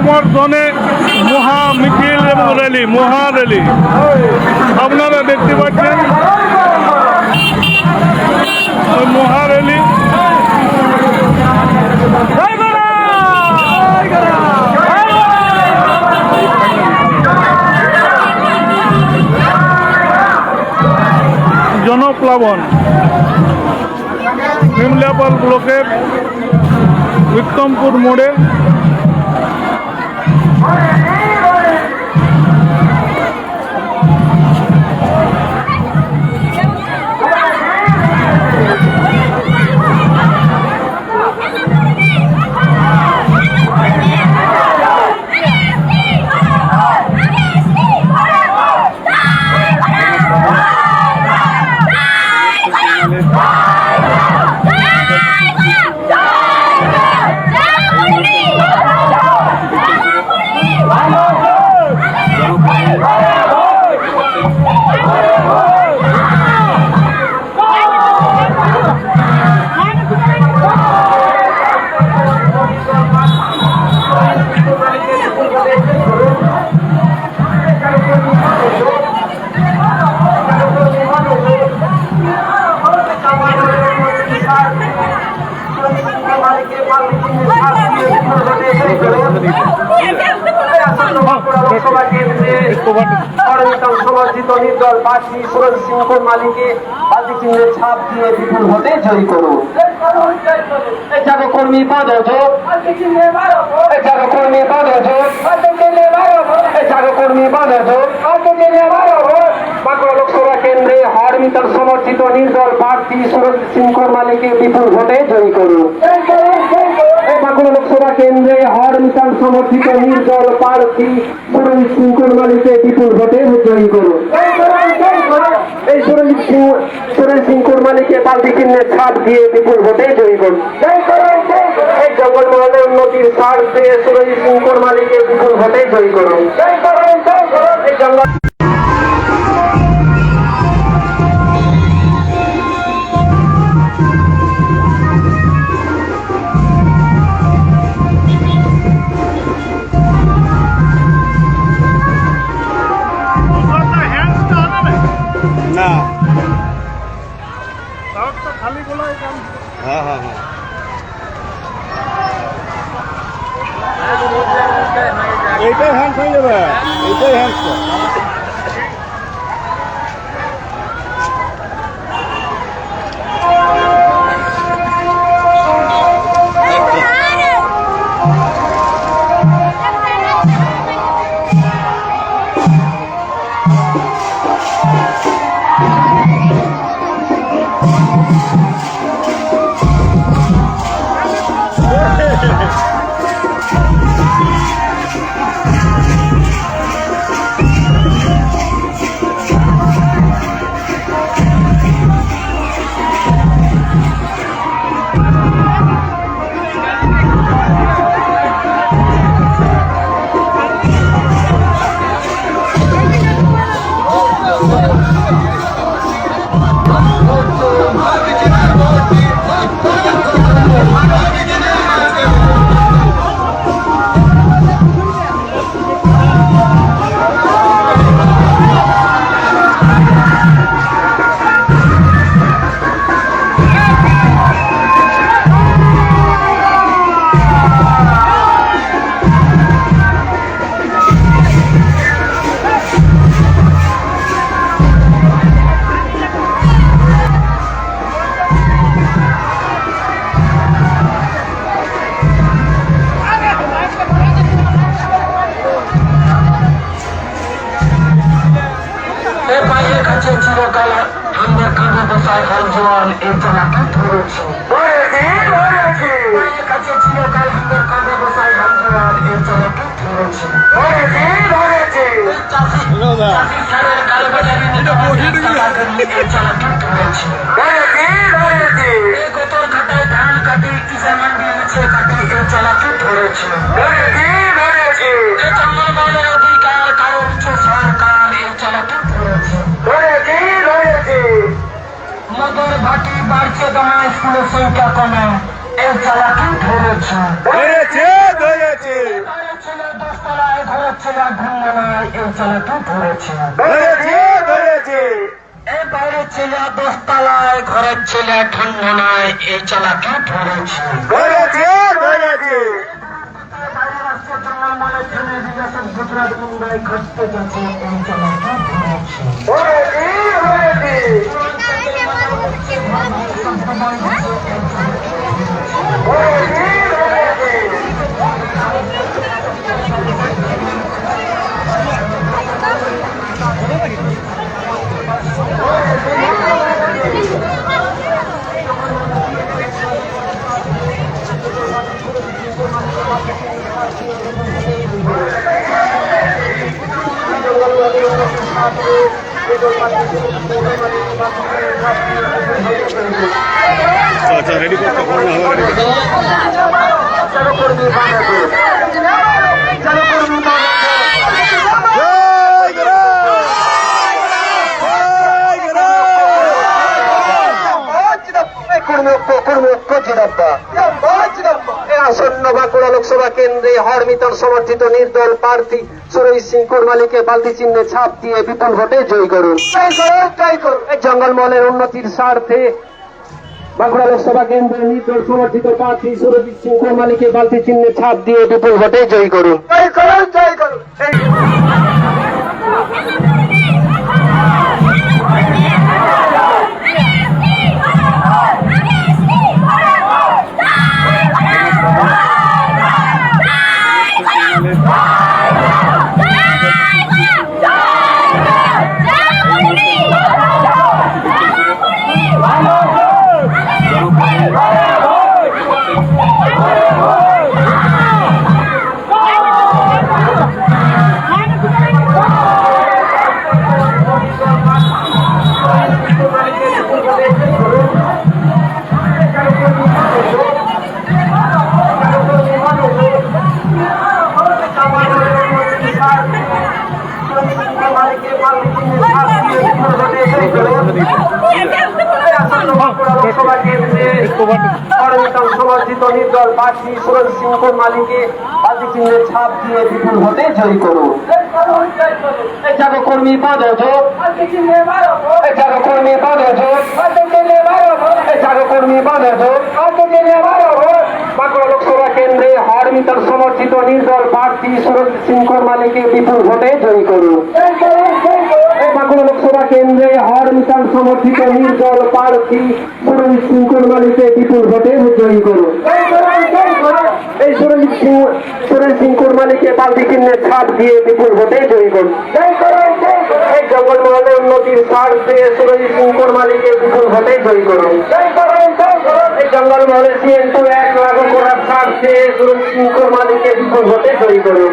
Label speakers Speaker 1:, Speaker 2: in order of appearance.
Speaker 1: সমর্থনে মহা মিছিল এবং র্যালি, মহা র্যালি। আপনারা দেখতে পাচ্ছেন মহা র্যালি। জনপ্লাবন। নিমলাপাল ব্লকের উত্তমপুর মোড়ে
Speaker 2: লোকসভা কেন্দ্রে হরমিতার সমর্থিত নির্দল প্রার্থী সুরজ সিংহ মালিকে বিপুল ভোটে জয়ী করুন বাঁকুড়া লোকসভা কেন্দ্রে হরমিতার সমর্থিত নির্দল প্রার্থী সুরজ সিংহ মালিকে বিপুল ভোটে জয়ী করুন। এই সুরজ সিং সুরজ সিং কুরমালিকে পাল্টি কিনে ছাপ দিয়ে বিপুল ভোটে জয়ী করুন। এই জঙ্গল মহলের উন্নতির স্বার্থে সুরজ সিং কুরমালিকে বিপুল ভোটে জয়ী করুন। এই জঙ্গল
Speaker 3: এইটাই হ্যান্ড হয়ে যাবে। এইটাই হ্যান্ড
Speaker 2: এ খান জোয়ান এই জেলাকে ধরেছি পায়ের কাছে চিরকাল আমরা কাঁধে বসায় খান জোয়ান এই জেলাকে ধরেছি ধরেছি এই বাড়ছে দমে স্কুলের সংখ্যা কমে এই চালাকি ধরেছে?
Speaker 3: ধরেছে ধরেছে।
Speaker 2: ছিল
Speaker 4: এই ধরেছে?
Speaker 2: ধরেছে ধরেছে।
Speaker 4: এই বাইরের ছেলে দশতলায় ঘরের ছেলে ধন্যনায় এই চালাটা ধরেছে?
Speaker 2: ধরেছে ধরেছে।
Speaker 4: গুজরাট মুম্বাই ঘটতে গেছে এই চালাটা ধরেছে?
Speaker 2: ধরেছে ধরেছে। Hah? আচ্ছা রেডি করতে হওয়া রেডি গুরু জয় গুরু
Speaker 1: আসন্ন বাঁকুড়া লোকসভা কেন্দ্রে হরমিতন সমর্থিত নির্দল প্রার্থী সুরেশ সিং কুরমালিকে বালতি চিহ্নে ছাপ দিয়ে বিপুল ভোটে জয় করুন। এই জঙ্গলমহলের উন্নতির স্বার্থে বাঁকুড়া লোকসভা কেন্দ্রের নির্দল সমর্থিত প্রার্থী সুরজিৎ সিং কুরমালিকে বালতি চিহ্নে ছাপ দিয়ে বিপুল ভোটে জয় করুন। জয় করুন জয় করুন। লোকসভা কেন্দ্রে হরমিতন সমর্থিত নির্দল প্রার্থী সুরজ সিং মালিকে বিপুল ভোটে জয়ী করুন কেন্দ্রে হরমিতন সমর্থিত নির্দল প্রার্থী সুরজ সিং মালিকে বিপুল ভোটে জয়ী করুন। এই সুরজ সিং সুরজ সিং কুরমালিকে পাল্টি চিহ্নে ছাপ দিয়ে বিপুল ভোটে জয়ী করুন। এই জঙ্গলমহলের উন্নতির স্বার্থে সুরজ সিং কুরমালিকে বিপুল ভোটে জয়ী করুন। এই জঙ্গলমহলের সিএন টু এক লাগু করার স্বার্থে সুরজ সিং কুরমালিকে বিপুল ভোটে জয়ী করুন।